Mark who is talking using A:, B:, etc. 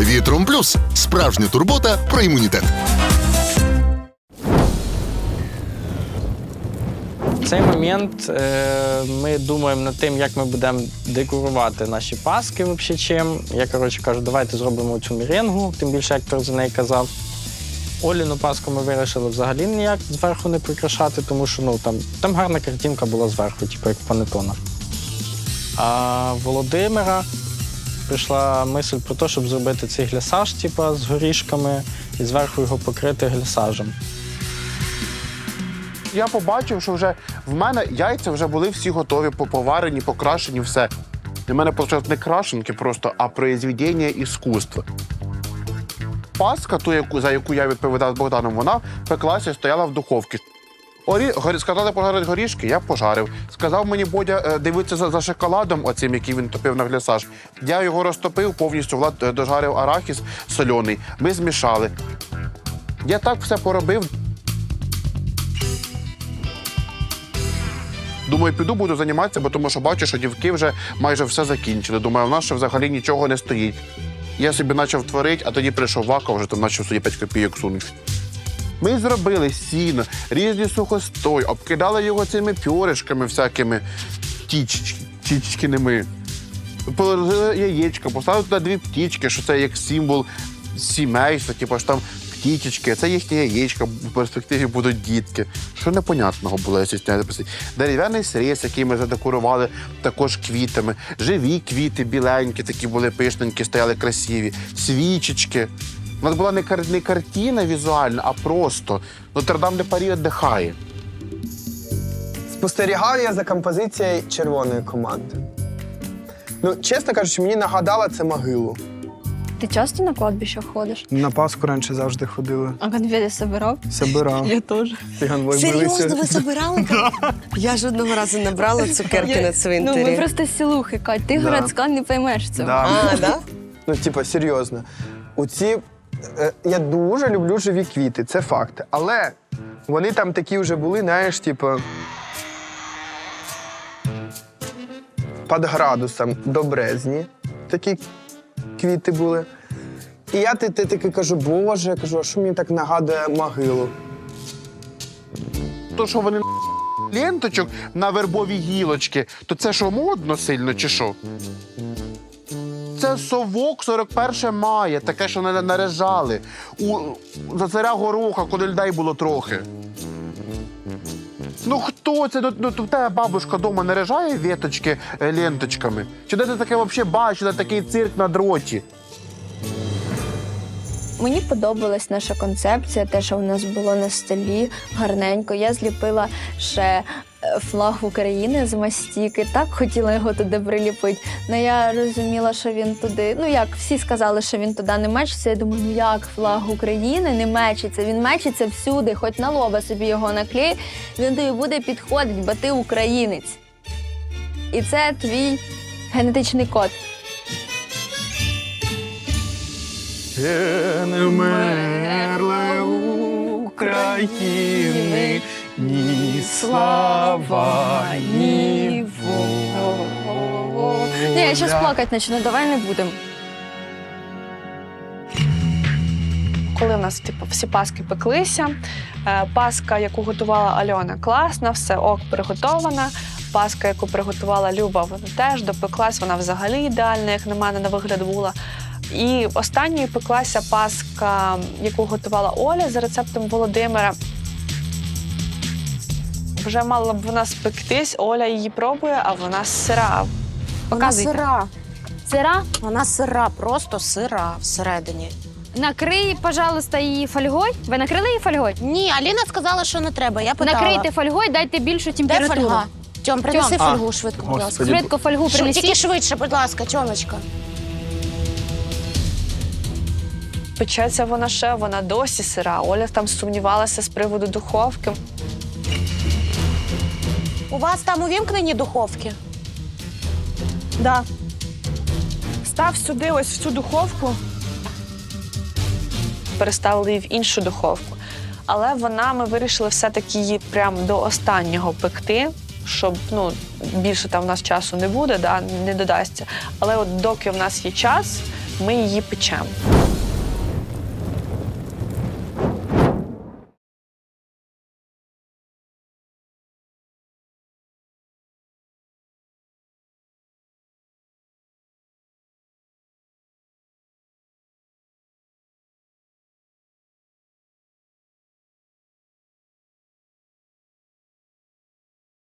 A: Вітром плюс справжня турбота про імунітет.
B: В цей момент е, ми думаємо над тим, як ми будемо декорувати наші паски взагалі чим. Я коротше кажу, давайте зробимо цю міренгу, тим більше Ектор за неї казав. Оліну паску ми вирішили взагалі ніяк зверху не прикрашати, тому що ну, там, там гарна картинка була зверху, типу як панетона. А Володимира прийшла мисль про те, щоб зробити цей глясаж, типу, з горішками, і зверху його покрити глясажем.
C: Я побачив, що вже в мене яйця вже були всі готові, поварені, покрашені, все. В мене почали не крашенки просто, а произведення іскусства. Паска, ту, яку, за яку я відповідав з Богданом, вона пеклася і стояла в духовці. Орі, горі, сказали пожарити горішки, я пожарив. Сказав мені Бодя е, дивитися за, за шоколадом, оцим, який він топив на глясаж. Я його розтопив, повністю Влад е, дожарив арахіс сольоний. Ми змішали. Я так все поробив. Думаю, піду буду займатися, бо тому що бачу, що дівки вже майже все закінчили. Думаю, у нас ще взагалі нічого не стоїть. Я собі почав творити, а тоді прийшов Вака, вже там почав собі 5 копійок сунути. Ми зробили сіно, різні сухостой, обкидали його цими пьоришками всякими тічечки, тічечкиними. Положили яєчко, поставили туди дві птічки, що це як символ сімейства, типу ж там птічечки, це їхні яєчка, в перспективі будуть дітки. Що непонятного було, якщо сняти просити. Дерев'яний сріз, який ми задекорували також квітами. Живі квіти, біленькі, такі були пишненькі, стояли красиві, свічечки. У нас була не, кар... не картина візуальна, а просто Нотр-Дам де Парі віддихає.
D: Спостерігав я за композицією червоної команди. Ну, чесно кажучи, мені нагадала це могилу.
E: Ти часто на кладбище ходиш?
D: На Пасху раніше завжди ходили.
E: А конфети собирав?
D: Собирав.
E: Я теж.
F: Серйозно, ви забирали? Я ж одного разу набрала цукерки на
E: Ну, ми просто сілухи, Кать. Ти городська не поймеш цього.
F: А, да?
D: Ну, типа, серйозно. У ці. Е, Я дуже люблю живі квіти, це факт. Але вони там такі вже були, знаєш, типу. Під градусом до брезні. Такі квіти були. І я ти, ти таки кажу, боже, кажу, а що мені так нагадує могилу?
C: То, що вони ленточок на вербові гілочки, то це що модно сильно чи що? Це совок 41 мая, таке, що на- наряжали. У, за царя гороха, коли людей було трохи. Ну хто це? Ну, ну, в тебе бабушка вдома наряжає віточки е, ленточками? Чи де ти таке взагалі бачила, такий цирк на дроті?
E: Мені подобалась наша концепція, те, що у нас було на столі гарненько. Я зліпила ще флаг України з мастіки. Так хотіла його туди приліпити. але я розуміла, що він туди. Ну як всі сказали, що він туди не мечиться. Я думаю, ну як флаг України не мечиться? Він мечиться всюди, хоч на лоба собі його наклей, він тобі буде підходити, бо ти українець. І це твій генетичний код.
D: Ще не вмерли України, слава, воля.
E: Ні, я зараз плакати почну, давай не будемо.
G: коли в нас типу, всі паски пеклися. е, Паска, яку готувала Альона, класна, все ок приготована. Паска, яку приготувала Люба, вона теж допеклась, вона взагалі ідеальна, як на мене, на вигляд була. І останньою пеклася паска, яку готувала Оля за рецептом Володимира. Вже мала б вона спектись, Оля її пробує, а вона сира.
F: Вона
G: Показуйте.
F: сира.
E: Сира,
F: Вона сира, просто сира всередині.
H: Накрий, пожалуйста, її фольгою. Ви накрили її фольгою?
F: Ні, Аліна сказала, що не треба. Я питала.
H: Накрийте фольгою, дайте більшу
F: Де
H: температуру.
F: фольга? Тьом, принеси
D: А,
F: фольгу швидко, будь ласка.
D: Господи.
H: Швидко фольгу
F: Шв- Тільки
H: принесіть.
F: швидше, будь ласка, Тьомочка.
G: Печеться вона ще, вона досі сира. Оля там сумнівалася з приводу духовки.
F: У вас там увімкнені духовки?
G: Да. Став сюди, ось в цю духовку. Переставили її в іншу духовку. Але вона, ми вирішили все-таки її прям до останнього пекти, щоб ну, більше там в нас часу не буде, да, не додасться. Але от доки в нас є час, ми її печемо.